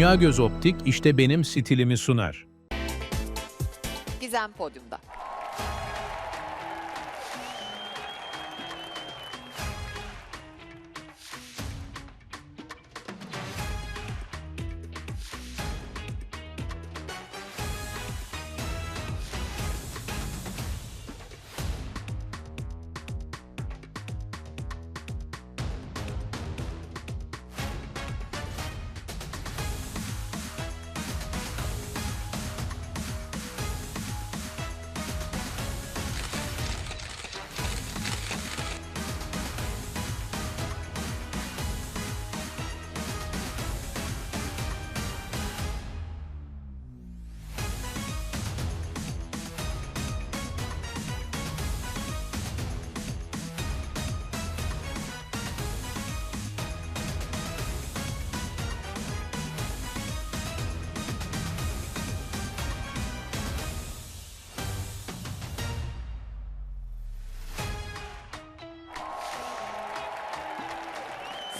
Dünya Göz Optik işte benim stilimi sunar. Gizem podyumda.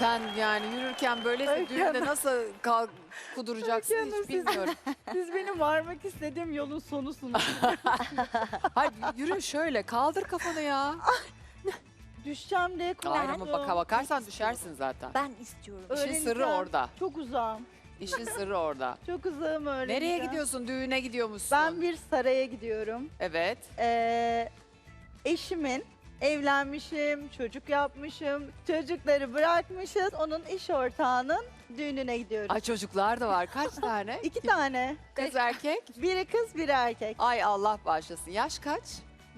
Sen yani yürürken böyleyse Öykü düğünde nasıl kalk kuduracaksın Öykü Hanım, hiç siz- bilmiyorum. Siz benim varmak istediğim yolun sonusunuz. Hayır yürü şöyle kaldır kafanı ya. Düşeceğim diye korktum. Ama baka bakarsan düşersin zaten. Ben istiyorum. İşin sırrı Öğrenirken orada. Çok uzağım. İşin sırrı orada. Çok uzağım öğreneceğim. Nereye gidiyorsun? Düğüne gidiyor musun? Ben bir saraya gidiyorum. Evet. Ee, eşimin evlenmişim, çocuk yapmışım, çocukları bırakmışız. Onun iş ortağının düğününe gidiyoruz. Ay çocuklar da var. Kaç tane? İki tane. Kız erkek. Biri kız, biri erkek. Ay Allah bağışlasın. Yaş kaç?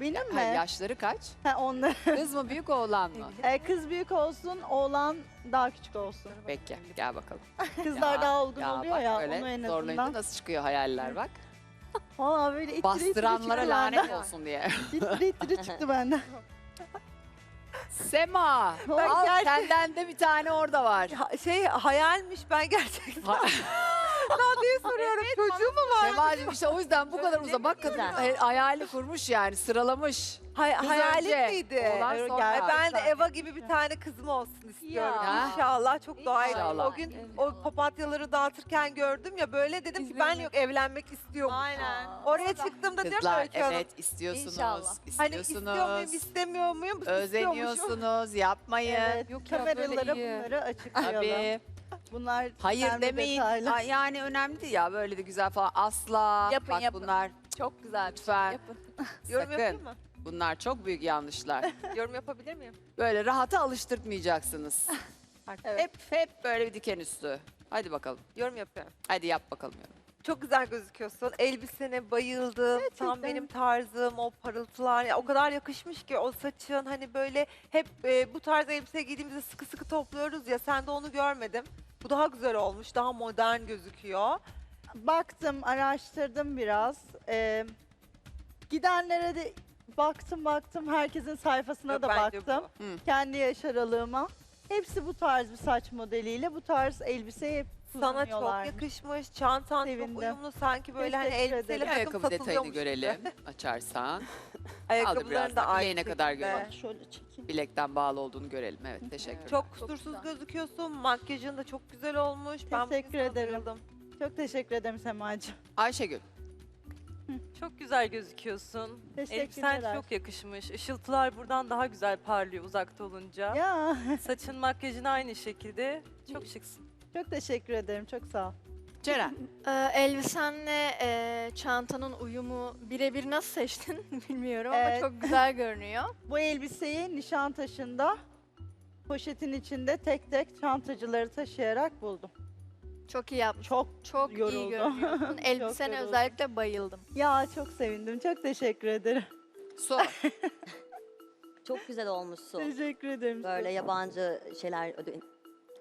Benim Ha, mi? yaşları kaç? Ha, onlar. Kız mı büyük oğlan mı? Ee, kız büyük olsun, oğlan daha küçük olsun. Peki gel bakalım. Kızlar Ya, daha olgun Ya oluyor bak ya, böyle onu en zorlayınca nasıl çıkıyor hayaller bak. Valla böyle itiri itiri Bastıranlara çıktı lanet benden. olsun diye. İtiri itiri çıktı benden. Sema, al gerçek- senden de bir tane orada var. Ha- şey hayalmiş ben gerçekten Ha- diye soruyorum. Çocuğu mu var? Sema'cığım işte o yüzden bu kadar uzak. Bak kadın hay- hayali kurmuş yani sıralamış. Hay Kız hayalim önce, miydi? oğlan Ay, sonra. ben de Eva gibi bir tane kızım olsun istiyorum. Ya. İnşallah çok dua. İnşallah. O gün o papatyaları dağıtırken gördüm ya böyle dedim ki ben yok evlenmek istiyorum. Aynen. Oraya çıktığımda diyorum Kızlar Öykü Hanım, evet istiyorsunuz. İnşallah. Hani istiyor muyum istiyorsunuz. istemiyor muyum? Özeniyorsunuz yapmayın. Evet, Yok ya, kameralara iyi. bunları açıklayalım. Tabii. Bunlar Hayır demeyin. detaylar. Ay, Yani önemli değil ya böyle de güzel falan. Asla. Yapın, Bak yapın. bunlar Çok güzel. lütfen. Yapın. Yorum Sakın. yapayım mı? Bunlar çok büyük yanlışlar. Yorum yapabilir miyim? Böyle rahata alıştırtmayacaksınız. Evet. Hep hep böyle bir diken üstü. Hadi bakalım. Yorum yapıyorum. Hadi yap bakalım yorum. Çok güzel gözüküyorsun. Elbisene bayıldım. Tam benim tarzım, o parıltılar. Ya, o kadar yakışmış ki o saçın hani böyle hep e, bu tarz elbise giydiğimizde sıkı sıkı topluyoruz ya. Sen de onu görmedim. Bu daha güzel olmuş. Daha modern gözüküyor. Baktım, araştırdım biraz. Ee, gidenlere de baktım baktım. Herkesin sayfasına Yok, da bence baktım. bu. Kendi yaş aralığıma. Hepsi bu tarz bir saç modeliyle bu tarz elbiseyi hep Sana çok kullanıyorlar. yakışmış. Çantan Sevindim. çok uyumlu. Sanki böyle hani Teşekkür elbiseyle ederim. takım Ayakkabı detayını satılıyormuş görelim açarsan. Aldı Ayakkabıların biraz da da aynı bileğine kadar şekilde. görelim. Şöyle çekeyim. Bilekten bağlı olduğunu görelim. Evet teşekkür Çok kusursuz gözüküyorsun. Makyajın da çok güzel olmuş. ben bugün Teşekkür sana ederim. bayıldım. Çok teşekkür ederim Semacığım. Ayşegül. Çok güzel gözüküyorsun. Elbisen Teşekkürler. çok yakışmış. Işıltılar buradan daha güzel parlıyor uzakta olunca. Ya Saçın makyajın aynı şekilde. Çok şıksın. Çok teşekkür ederim. Çok sağ ol. Ceren. Ee, elbisenle e, çantanın uyumu birebir nasıl seçtin bilmiyorum Evet. ama çok güzel görünüyor. Bu elbiseyi Nişantaşı'nda poşetin içinde tek tek çantacıları taşıyarak buldum. Çok iyi yapmış. Çok Çok iyi yoruldum. görünüyorsun. Elbisene yoruldum. özellikle bayıldım. ya çok sevindim. Çok teşekkür ederim. Su. Çok güzel olmuşsun. Teşekkür ederim. Böyle yabancı şeyler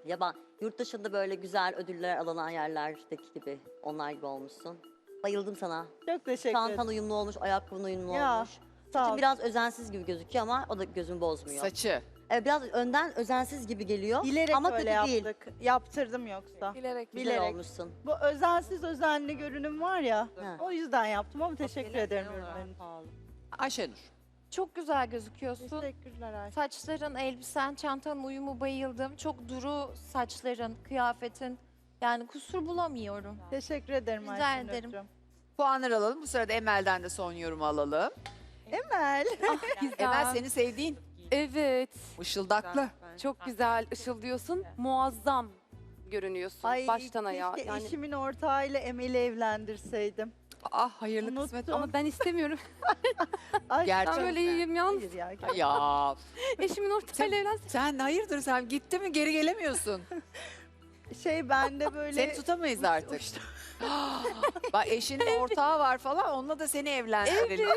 ödül yaban yurt dışında böyle güzel ödüller alınan yerlerdeki gibi onlar gibi olmuşsun. Bayıldım sana. Çok teşekkür Çantan ederim. uyumlu olmuş, ayakkabın uyumlu Ya, olmuş. Sağ Saçın ol. biraz özensiz gibi gözüküyor ama o da gözümü bozmuyor. Saçı. Evet, biraz önden özensiz gibi geliyor Bilerek ama öyle kötü değil. yaptık. Yaptırdım yoksa. Bilerek. Güzel bilerek. olmuşsun. Bu özensiz özenli görünüm var ya. Ha. O yüzden yaptım ama teşekkür ederim ürünlerin. Ayşenur. Çok güzel gözüküyorsun. Teşekkürler Ayşe. Saçların, elbisen, çantanın uyumu bayıldım. Çok duru saçların, kıyafetin. Yani kusur bulamıyorum. Teşekkür ederim Rica Ayşenur'cum. ederim. Puanları alalım. Bu sırada Emel'den de son yorumu alalım. Emel. Emel seni sevdiğin Evet. ışıldaklı. Çok güzel ışıldıyorsun. Muazzam görünüyorsun Ay baştan ayağa. keşke Yani eşimin ortağıyla Emel'i evlendirseydim. Ah hayırlı Unuttum. kısmet ama ben istemiyorum. Ay, Gerçek. ben böyle iyiyim yalnız. Hayır ya. Ya Eşimin ortağıyla evlensin. sen hayırdır sen gitti mi geri gelemiyorsun. Şey bende böyle... Seni tutamayız artık. Bak eşinin ortağı var falan onunla da seni evlendirelim.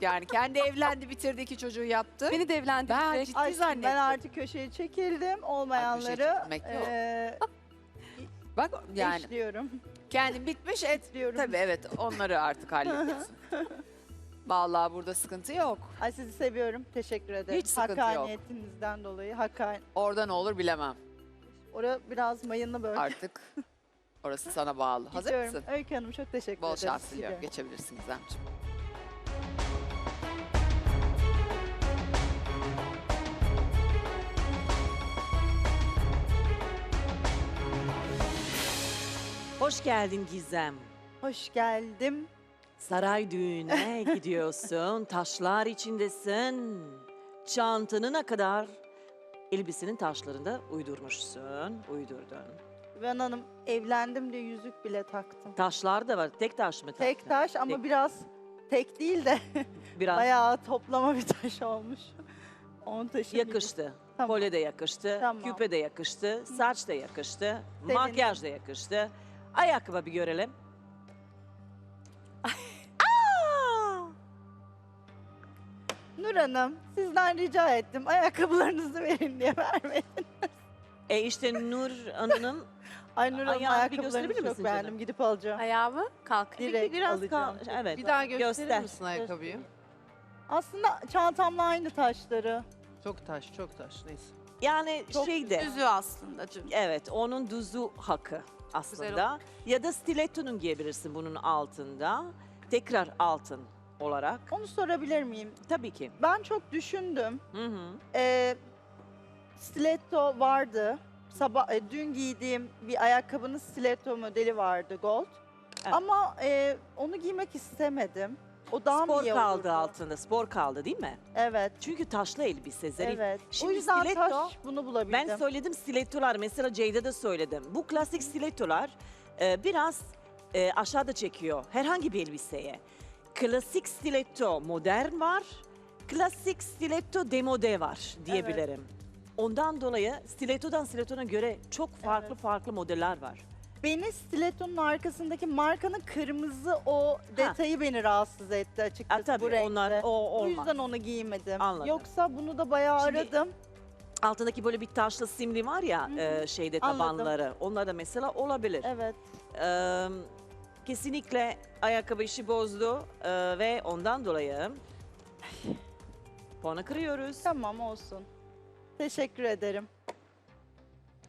Yani kendi evlendi bitirdi iki çocuğu yaptı. Beni de ben evlendirecek. ciddi Ay, zannettim. ben artık köşeye çekildim. Olmayanları çekilmek yok. eee Bak yani eşliyorum. Kendin bitmiş et. Diyorum. Tabii evet onları artık hallediyorsun. Vallahi burada sıkıntı yok. Ay sizi seviyorum. Teşekkür ederim. Hiç sıkıntı yok. Hakaniyetinizden dolayı. Hakan. Orada ne olur bilemem. Ora biraz mayınlı böyle. Artık orası sana bağlı. Hazır Gidiyorum. mısın? Öykü Hanım çok teşekkür Bol ederim. şans diliyorum. Geçebilirsin Gizemciğim. Hoş geldin Gizem. Hoş geldim. Saray düğüne gidiyorsun, taşlar içindesin. Çantanına kadar elbisenin taşlarında uydurmuşsun, uydurdun. Ben Hanım evlendim diye yüzük bile taktım. Taşlar da var, tek taş mı taktın? Tek taş ama Tek- biraz tek değil de Biraz bayağı toplama bir taş olmuş. On taşı gibi. yakıştı. Tamam. Kolye de yakıştı, Tamam. küpe de yakıştı, saç da yakıştı, Sevindim. makyaj da yakıştı. Ayakkabı bir görelim. Nur Hanım sizden rica ettim ayakkabılarınızı verin diye vermedin. E işte Nur Hanım'ın Ay Nur Hanım Ayağını bir gösterebilir çok misin beğendim canım? gidip alacağım. Ayağımı kalk. Direkt biraz alacağım. kal- evet. Bir daha gösterir göster. misin ayakkabıyı? Aslında çantamla aynı taşları. Çok taş, çok taş. Neyse. Yani Çok şeyde. Düzü aslında. canım. Evet, onun düzü hakkı aslında. Ya da stilettonun giyebilirsin bunun altında. Tekrar altın olarak. Onu sorabilir miyim? Tabii ki. Ben çok düşündüm. Hı hı. Ee, stiletto vardı. Sabah e, dün giydiğim bir ayakkabının stiletto modeli vardı gold. Evet. Ama e, onu giymek istemedim. O daha mı Spor iyi kaldı olurdu? altında, spor kaldı değil mi? Evet. Çünkü taşlı elbise zarif. Evet. Şimdi o yüzden stiletto, taş bunu bulabildim. Ben söyledim stilettolar, mesela Ceyda da söyledim. Bu klasik stilettolar e, biraz e, aşağıda çekiyor herhangi bir elbiseye. Klasik stiletto modern var, klasik stiletto demode var diyebilirim. Ondan dolayı stilettodan stilettona göre çok farklı Evet. farklı modeller var. Beni stilettonun arkasındaki markanın kırmızı o detayı beni rahatsız etti açıkçası Ha, tabii bu renkte. onlar o O olmaz. yüzden onu giymedim. Anladım. Yoksa bunu da bayağı Şimdi- aradım. Altındaki böyle bir taşlı simli var ya e, şeyde Anladım. tabanları. Onlar da mesela olabilir. Evet. Eee, kesinlikle ayakkabı işi bozdu eee, ve ondan dolayı puanı kırıyoruz. Tamam olsun. Teşekkür ederim.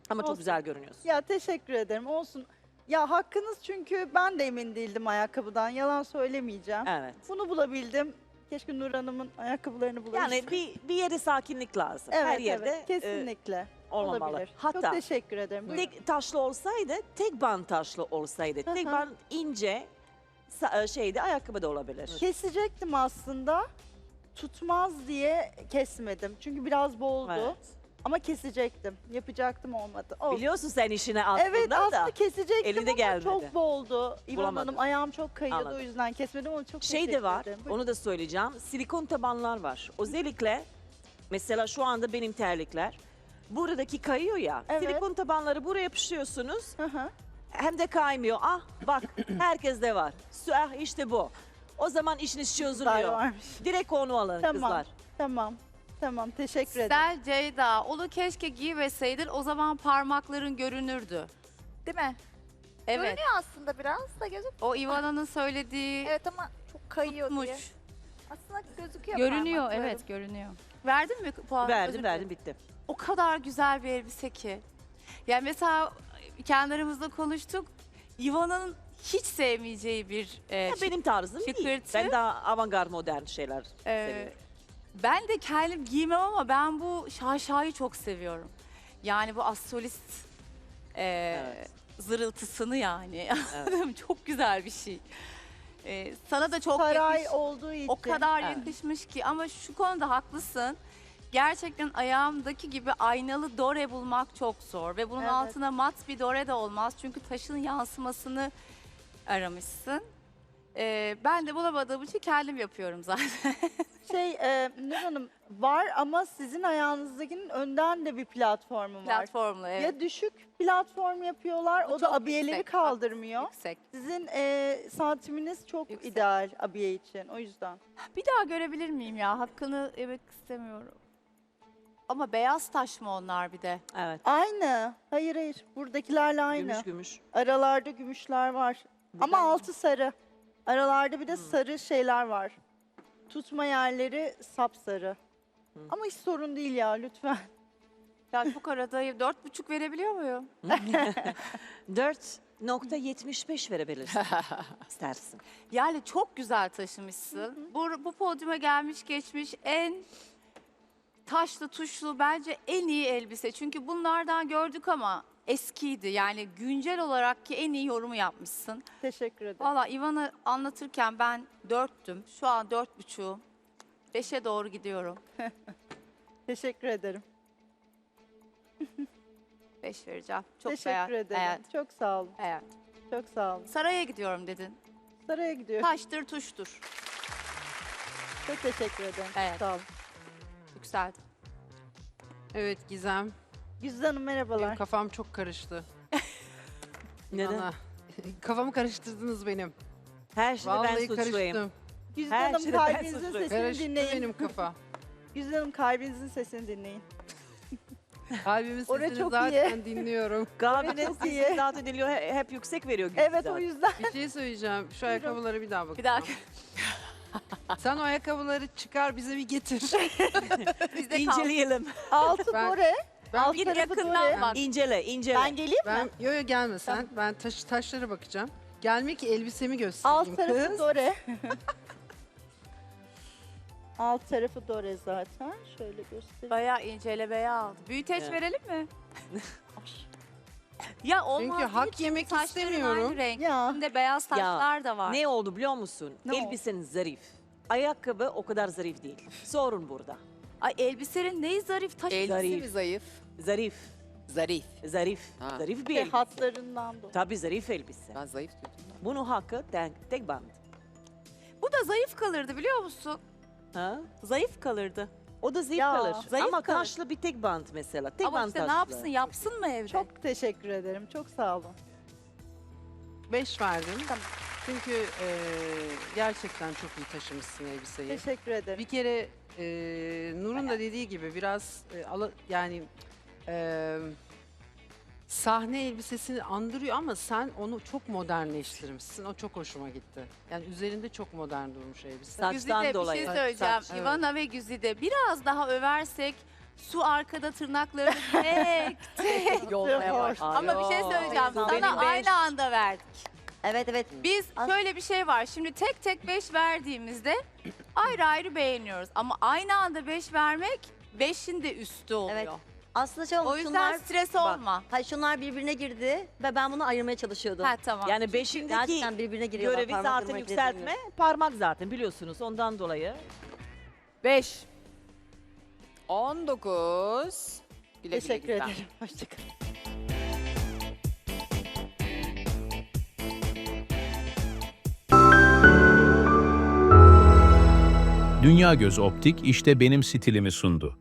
Ama çok olsun. güzel görünüyorsun. Ya teşekkür ederim. Olsun. Ya hakkınız çünkü ben de emin değildim ayakkabıdan. Yalan söylemeyeceğim. Evet. Bunu bulabildim. Keşke Nur Hanım'ın ayakkabılarını bulabilsem. Yani bir bir yere sakinlik lazım. evet, Her yerde evet, kesinlikle olmamalı. olabilir. Hatta Çok teşekkür ederim. Buyurun. tek taşlı olsaydı, tek bant taşlı olsaydı, tek bant ince sa- e, şeyde ayakkabı da olabilir. Kesecektim aslında. Tutmaz diye kesmedim. Çünkü biraz boldu. Evet. Ama kesecektim. Yapacaktım olmadı. Olsun. Biliyorsun sen işini aslında Evet da. aslında kesecektim elinde ama gelmedi. çok boldu. İvan Bulamadın. Hanım ayağım çok kayıyordu Anladım. o yüzden kesmedim ama çok şey de var, ederim. Onu da söyleyeceğim. Silikon tabanlar var. Özellikle mesela şu anda benim terlikler buradaki kayıyor ya. Evet. Silikon tabanları buraya. Hı hı. Hem de kaymıyor. Ah bak herkeste var. Su- Ah işte bu. O zaman işiniz çözülüyor. Direkt onu alın Tamam. kızlar. Tamam. Tamam teşekkür ederim. Sen Ceyda onu keşke giymeseydin o zaman parmakların görünürdü. Değil mi? Evet. Görünüyor aslında biraz da gözük. O Ivana'nın söylediği Evet ama çok kayıyor diye. tutmuş. Aslında gözüküyor Görünüyor parmaklarım. evet görünüyor. Verdin mi puan? Özür Verdim dilerim. verdim bitti. O kadar güzel bir elbise ki. Yani mesela kendi aramızda konuştuk. Ivana'nın hiç sevmeyeceği bir e, Ya benim tarzım değil. şıkırtı. Ben daha avantgard modern şeyler Ee, seviyorum. Ben de kendim giymem ama ben bu şaşayı çok seviyorum. Yani bu astrolist e, Evet. zırıltısını yani. Çok güzel bir şey. Ee, sana da çok Saray yakış- olduğu için. o kadar Evet. yakışmış ki ama şu konuda haklısın. Gerçekten ayağımdaki gibi aynalı dore bulmak çok zor ve bunun Evet. altına mat bir dore de olmaz çünkü taşın yansımasını aramışsın. Ee, ben de bulamadığım için kendim yapıyorum zaten. Şey e, Nur Hanım var ama sizin ayağınızdakinin önden de bir platformu var. Platformla evet. Ya düşük platform yapıyorlar Bu o da çok abiyeleri yüksek, kaldırmıyor. Yüksek. Sizin e, santiminiz çok Yüksek. ideal abiye için o yüzden. Bir daha görebilir miyim ya? Hakkını yemek istemiyorum. Ama beyaz taş mı onlar bir de? Evet. Aynı. Hayır hayır. Buradakilerle aynı. Gümüş gümüş. Aralarda gümüşler var. Ama altı sarı. Aralarda bir de sarı şeyler var. Tutma yerleri sapsarı. Ama hiç sorun değil ya lütfen. Ya çok aradayım. Dört buçuk verebiliyor muyum? 4.75 verebilirsin. İstersin. Yani çok güzel taşımışsın. Bu, bu podyuma gelmiş geçmiş en taşlı tuşlu bence en iyi elbise. Çünkü bunlardan gördük ama eskiydi. Yani güncel olarak ki en iyi yorumu yapmışsın. Teşekkür ederim. Valla Ivan'ı anlatırken ben dörttüm. Şu an dört buçuğum. Beşe doğru gidiyorum. Teşekkür ederim. Beş vereceğim. Çok Teşekkür beğen- ederim. beğendim. Çok sağ olun. beğendim. Çok sağ olun. Saraya gidiyorum dedin. Saraya gidiyorum. Taştır tuştur. Çok teşekkür ederim. Evet. Sağ olun. Yükseldi. Evet Gizem. Güzide Hanım merhabalar. Benim kafam çok karıştı. Neden? Kafamı karıştırdınız benim. Her Vallahi ben suçluyum. karıştım. Güzide Her Hanım şeyde ben kalbinizin suçluyum. sesini Karıştı dinleyin. benim kafa. Güzide Hanım kalbinizin sesini dinleyin. Kalbimin Orası sesini çok zaten dinliyorum. Kalbinin çok sesi iyi. zaten diliyor, he- hep yüksek veriyor. Evet Güzide. o yüzden. Bir şey söyleyeceğim. Şu ayakkabıları bir daha bak. Bir daha Sen o ayakkabıları çıkar bize bir getir. bizde kal. İnceleyelim. Altı Ben- dore. Ben, Alt Git tarafı yakından bak. İncele, incele. Ben geleyim mi? ben yo yo gelme sen. Ben taş, taşlara bakacağım. Gelme ki elbisemi Alt göstereyim tarafı kız. dore. Alt tarafı dore zaten. Şöyle göstereyim. Bayağı incelemeye aldı. Büyüteç Evet. verelim mi? ya olmaz Çünkü hak yemek saçların istemiyorum. Aynı renk. Ya. Üstünde beyaz taşlar da var. Ne oldu biliyor musun? Ne oldu? Elbisen zarif. Ayakkabı o kadar zarif değil. Sorun burada. Ay elbisenin neyi zarif taş. Elbise Zarif. mi zayıf? Zarif. Zarif. Zarif. Ha. Zarif bir Ve elbise. hatlarından dolayı. Tabii zarif elbise. Ben zayıf dedim. Bunun hakkı tek, tek band. Bu da zayıf kalırdı biliyor musun? Ha? Zayıf kalırdı. O da zayıf Ya, kalır. zayıf Ama kalır. taşlı bir tek band mesela. Tek Ama band işte ne yapsın yapsın mı evde? Çok teşekkür ederim. Çok sağ olun. Beş verdim. Çünkü eee, gerçekten çok iyi taşımışsın elbiseyi. Teşekkür ederim. Bir kere eee, Nur'un da dediği gibi biraz ala- yani eee, sahne elbisesini andırıyor ama sen onu çok modernleştirmişsin. O çok hoşuma gitti. Yani üzerinde çok modern durmuş elbise. Saçtan Güzide dolayı. bir şey söyleyeceğim. saç, evet. Ivana ve Güzide biraz daha översek su arkada tırnaklarını tek tek Yolmaya başladı. Ama bir şey söyleyeceğim. Benim Sana beş. aynı anda verdik. Evet evet. Biz As- şöyle bir şey var. Şimdi tek tek 5 verdiğimizde ayrı ayrı beğeniyoruz. Ama aynı anda 5 vermek 5'in de üstü oluyor. Evet. Aslında şey O olmuş yüzden şunlar, stres Bak, olma. hayır, şunlar birbirine girdi ve ben bunu ayırmaya çalışıyordum. Ha tamam. Yani beşindeki Gerçekten birbirine giriyorlar. görevi parmak zaten kırmak yükseltme. getirmiyor. Parmak zaten biliyorsunuz ondan dolayı. 5. 19. Güle güle Teşekkür Gizem. ederim. Hoşçakalın. Dünya Göz Optik işte benim stilimi sundu.